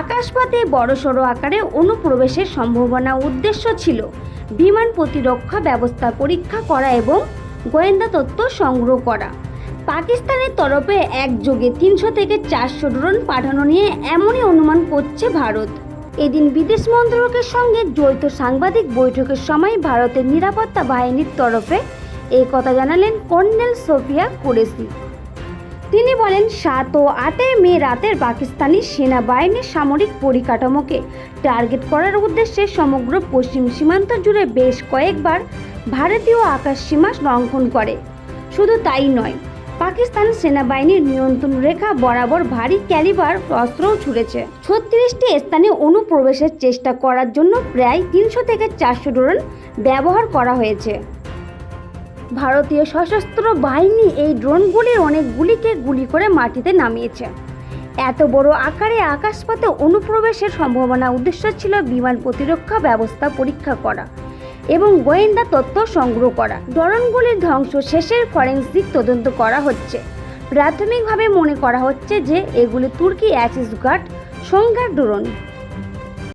আকাশপথে বড়সড় আকারে অনুপ্রবেশের সম্ভাবনা উদ্দেশ্য ছিল। বিমান প্রতিরক্ষা ব্যবস্থা পরীক্ষা করা এবং গোয়েন্দা তথ্য সংগ্রহ করা। পাকিস্তানের তরফে একযোগে তিনশো থেকে চারশো ড্রোন পাঠানো নিয়ে এমনই অনুমান করছে ভারত। এদিন বিদেশ মন্ত্রকের সঙ্গে যৌথ সাংবাদিক বৈঠকের সময় ভারতের নিরাপত্তা বাহিনীর তরফে এই কথা জানালেন কর্নেল সোফিয়া কুরেশি। তিনি বলেন, সাত ও আটই মে রাতের পাকিস্তানি সেনাবাহিনীর সামরিক পরিকাঠামোকে টার্গেট করার উদ্দেশ্যে সমগ্র পশ্চিম সীমান্ত জুড়ে বেশ কয়েকবার ভারতীয় আকাশ সীমা লঙ্ঘন করে। শুধু তাই নয়, পাকিস্তান সেনাবাহিনীর নিয়ন্ত্রণ রেখা বরাবর ভারী ক্যালিবার অস্ত্রও ছুড়েছে। ছত্রিশটি স্থানে অনুপ্রবেশের চেষ্টা করার জন্য প্রায় তিনশো থেকে চারশো ড্রোন ব্যবহার করা হয়েছে। ভারতীয় সশস্ত্র বাহিনী এই ড্রোনগুলির অনেকগুলিকে গুলি করে মাটিতে নামিয়েছে। এত বড় আকারে আকাশপথে অনুপ্রবেশের সম্ভাবনা উদ্দেশ্য ছিল বিমান প্রতিরক্ষা ব্যবস্থা পরীক্ষা করা এবং গোয়েন্দা তথ্য সংগ্রহ করা। ড্রোনগুলির ধ্বংস শেষের ফরেন্সিক তদন্ত করা হচ্ছে। প্রাথমিকভাবে মনে করা হচ্ছে যে এগুলি তুর্কি অ্যাসিস গার্ড সংখ্যার ড্রোন।